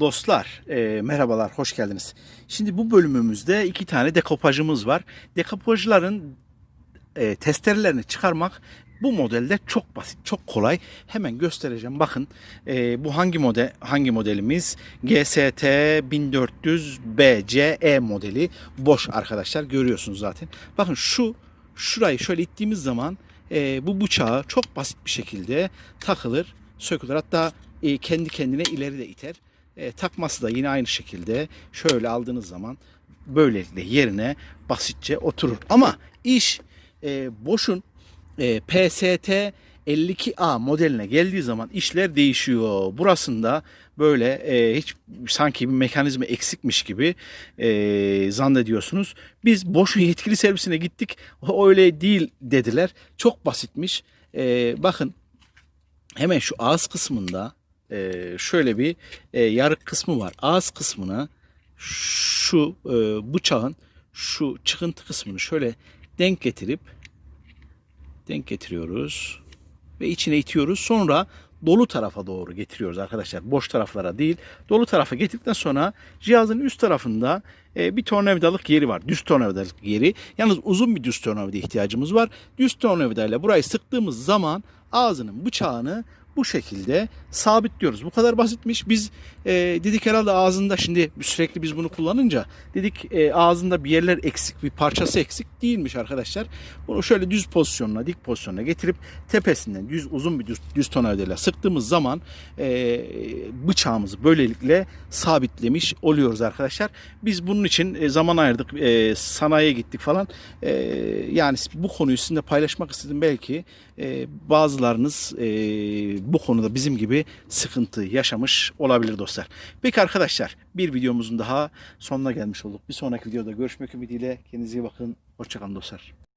Dostlar, e, merhabalar, hoş geldiniz. Şimdi bu bölümümüzde iki tane dekopajımız var. Dekopajların e, testerelerini çıkarmak bu modelde çok basit, çok kolay. Hemen göstereceğim. Bakın e, bu hangi model hangi modelimiz? GST 1400 BCE modeli. Boş arkadaşlar görüyorsunuz zaten. Bakın şu şurayı şöyle ittiğimiz zaman e, bu bıçağı çok basit bir şekilde takılır, sökülür. Hatta e, kendi kendine ileri de iter. E, takması da yine aynı şekilde şöyle aldığınız zaman böylelikle yerine basitçe oturur. Ama iş e, boşun e, PST 52A modeline geldiği zaman işler değişiyor. Burasında böyle e, hiç sanki bir mekanizma eksikmiş gibi e, zannediyorsunuz. Biz boşun yetkili servisine gittik. O öyle değil dediler. Çok basitmiş. E, bakın hemen şu ağız kısmında e, şöyle bir e, yarık kısmı var. Ağız kısmına şu e, bıçağın şu çıkıntı kısmını şöyle denk getirip denk getiriyoruz ve içine itiyoruz. Sonra dolu tarafa doğru getiriyoruz arkadaşlar. Boş taraflara değil. Dolu tarafa getirdikten sonra cihazın üst tarafında e, bir tornavidalık yeri var. Düz tornavidalık yeri. Yalnız uzun bir düz tornavida ihtiyacımız var. Düz tornavidayla burayı sıktığımız zaman ağzının bıçağını bu şekilde sabitliyoruz. Bu kadar basitmiş. Biz e, dedik herhalde ağzında şimdi sürekli biz bunu kullanınca dedik e, ağzında bir yerler eksik, bir parçası eksik değilmiş arkadaşlar. Bunu şöyle düz pozisyonuna, dik pozisyonuna getirip tepesinden düz uzun bir düz, düz tornavidayla sıktığımız zaman e, bıçağımızı böylelikle sabitlemiş oluyoruz arkadaşlar. Biz bunun için e, zaman ayırdık, e, sanayiye gittik falan. E, yani bu konuyu sizinle paylaşmak istedim belki. Bazılarınız bu konuda bizim gibi sıkıntı yaşamış olabilir dostlar. Peki arkadaşlar bir videomuzun daha sonuna gelmiş olduk. Bir sonraki videoda görüşmek ümidiyle kendinize iyi bakın. Hoşçakalın dostlar.